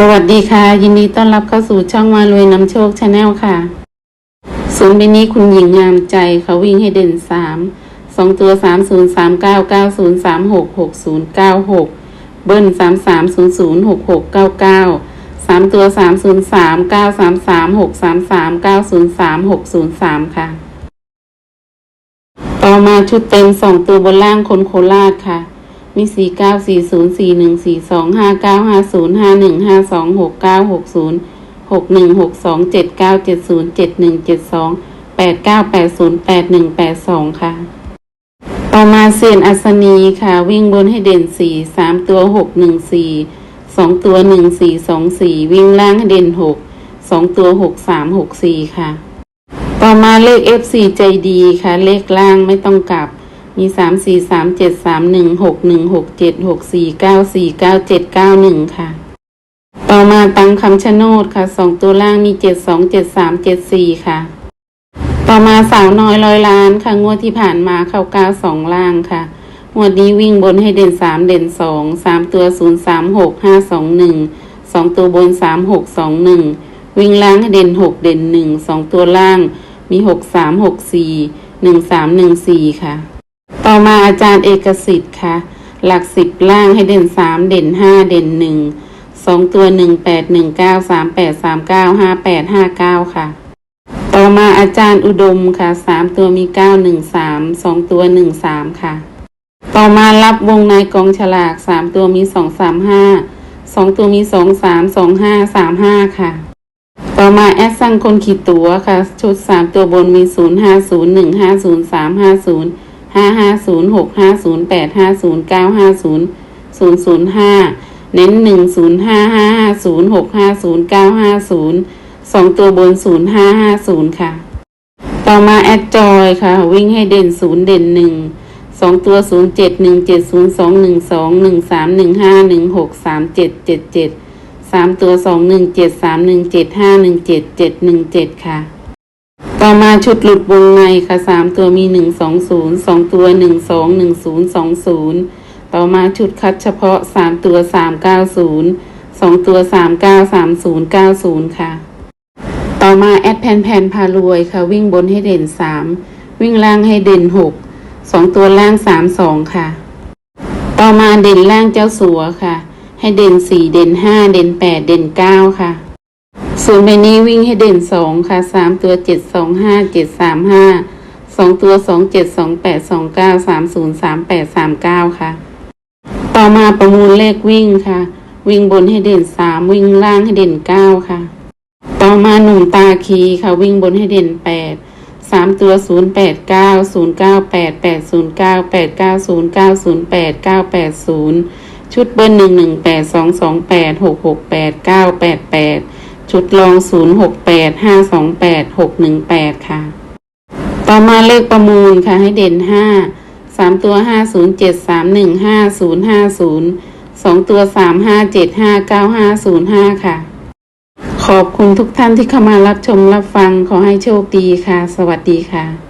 สวัสดีค่ะ ยินดีต้อนรับเข้าสู่ช่องมารวยนำโชคชาแนลค่ะศูนย์เป็นนี้คุณหญิงงามใจเขาวิ่งให้เด่นสามสองตัวสามศูนย์สามเก้าเก้าศูนย์สามหกหกศูนย์เก้าหกเบิ้ลสามสามศูนย์ศูนย์หกหกเก้าเก้าสามตัวสามศูนย์สามเก้าสามสามหกสามสามเก้าศูนย์สามหกศูนย์สามค่ะ ต่อมาชุดเต็มสองตัวบนล่างคนโคราชค่ะ มีสี่เก้าสี่ศูนย์สี่หนึ่งสี่สองห้าเก้าห้าศูนย์ห้าหนึ่งห้าสองหกเก้าหกศูนย์หกหนึ่งหกสองเจ็ดเก้าเจ็ดศูนย์เจ็ดหนึ่งเจ็ดสองแปดเก้าแปดศูนย์แปดหนึ่งแปดสองค่ะ ต่อมาเซียนอัศนีค่ะ วิ่งบนให้เด่นสี่สามตัวหกหนึ่งสี่สองตัวหนึ่งสี่สองสี่วิ่งล่างให้เด่นหกสองตัวหกสามหกสี่ค่ะ ต่อมาเลข F4 ใจดีค่ะ เลขล่างไม่ต้องกลับ มีสามสี่สามเจ็ดสามหนึ่งหกหนึ่งหกเจ็ดหกสี่เก้าสี่เก้าเจ็ดเก้าหนึ่งค่ะ ต่อมาตังคำชะโนดค่ะสองตัวล่างมีเจ็ดสองเจ็ดสามเจ็ดสี่ค่ะ ต่อมาสาวน้อยร้อยล้านค่ะงวดที่ผ่านมาเข้าเก้าสองล่างค่ะงวดนี้วิ่งบนให้เด่นสามเด่นสองสามตัวศูนย์สามหกห้าสองหนึ่งสองตัวบนสามหกสองหนึ่งวิ่งล่างให้เด่นหกเด่นหนึ่งสองตัวล่างมีหกสามหกสี่หนึ่งสามหนึ่งสี่ค่ะ ต่อมาอาจารย์เอกสิทธิ์ค่ะ หลักสิบล่างให้เด่นสามเด่นห้าเด่นหนึ่งสองตัวหนึ่งแปดหนึ่งเก้าสามแปดสามเก้าห้าแปดห้าเก้าค่ะ ต่อมาอาจารย์อุดมค่ะสามตัวมีเก้าหนึ่งสามสองตัวหนึ่งสามค่ะ ต่อมารับวงในกองฉลากสามตัวมีสองสามห้าสองตัวมีสองสามสองห้าสามห้าค่ะ ต่อมาแอดสั่งคนขีดตัวค่ะ ชุดสามตัวบนมีศูนย์ห้าศูนย์หนึ่งห้าศูนย์สามห้าศูนย์ ห้าห้าศูนย์หกห้าศูนย์แปดห้าศูนย์เก้าห้าศูนย์ศูนย์ศูนย์ห้าเน้นหนึ่งศูนย์ห้าห้าห้าศูนย์หกห้าศูนย์เก้าห้าศูนย์สองตัวบนศูนย์ห้าห้าศูนย์ค่ะ ต่อมาแอดจอยค่ะ วิ่งให้เด่นศูนย์เด่นหนึ่งสองตัวศูนย์เจ็ดหนึ่งเจ็ดศูนย์สองหนึ่งสองหนึ่งสามหนึ่งห้าหนึ่งหกสามเจ็ดเจ็ดเจ็ดสามตัวสองหนึ่งเจ็ดสามหนึ่งเจ็ดห้าหนึ่งเจ็ดเจ็ดหนึ่งเจ็ดค่ะ ต่อมาชุดหลุดวงในค่ะสามตัวมีหนึ่งสองศูนย์สองตัวหนึ่งสองหนึ่งศูนย์สองศูนย์ต่อมาชุดคัดเฉพาะสามตัวสามเก้าศูนย์สองตัวสามเก้าสามศูนย์เก้าศูนย์ค่ะ ต่อมาแอดแพนแพนพารวยค่ะ วิ่งบนให้เด่นสามวิ่งล่างให้เด่นหกสองตัวล่างสามสองค่ะ ต่อมาเด่นล่างเจ้าสัวค่ะ ให้เด่นสี่เด่นห้าเด่นแปดเด่นเก้าค่ะ ส่วนใบนี้วิ่งให้เด่นสองค่ะสามตัวเจ็ดสองห้าเจ็ดสามห้าสองตัวสองเจ็ดสองแปดสองเก้าสามศูนย์สามแปดสามเก้าค่ะ ต่อมาประมูลเลขวิ่งค่ะ วิ่งบนให้เด่นสามวิ่งล่างให้เด่นเก้าค่ะ ต่อมาหนุ่มตาคีค่ะ วิ่งบนให้เด่นแปดสามตัวศูนย์แปดเก้าศูนย์เก้าแปดแปดศูนย์เก้าแปดเก้าศูนย์เก้าศูนย์แปดเก้าแปดศูนย์ชุดเบิ้ลหนึ่งหนึ่งแปดสองสองแปดหกหกแปดเก้าแปดแปด ชุดลองศูนย์หกแปดห้าสองแปดหกหนึ่งแปดค่ะ ต่อมาเลขประมูลค่ะ ให้เด่นห้าสามตัวห้าศูนย์เจ็ดสามหนึ่งห้าศูนย์ห้าศูนย์สองตัวสามห้าเจ็ดห้าเก้าห้าศูนย์ห้าค่ะ ขอบคุณทุกท่านที่เข้ามารับชมรับฟังขอให้โชคดีค่ะ สวัสดีค่ะ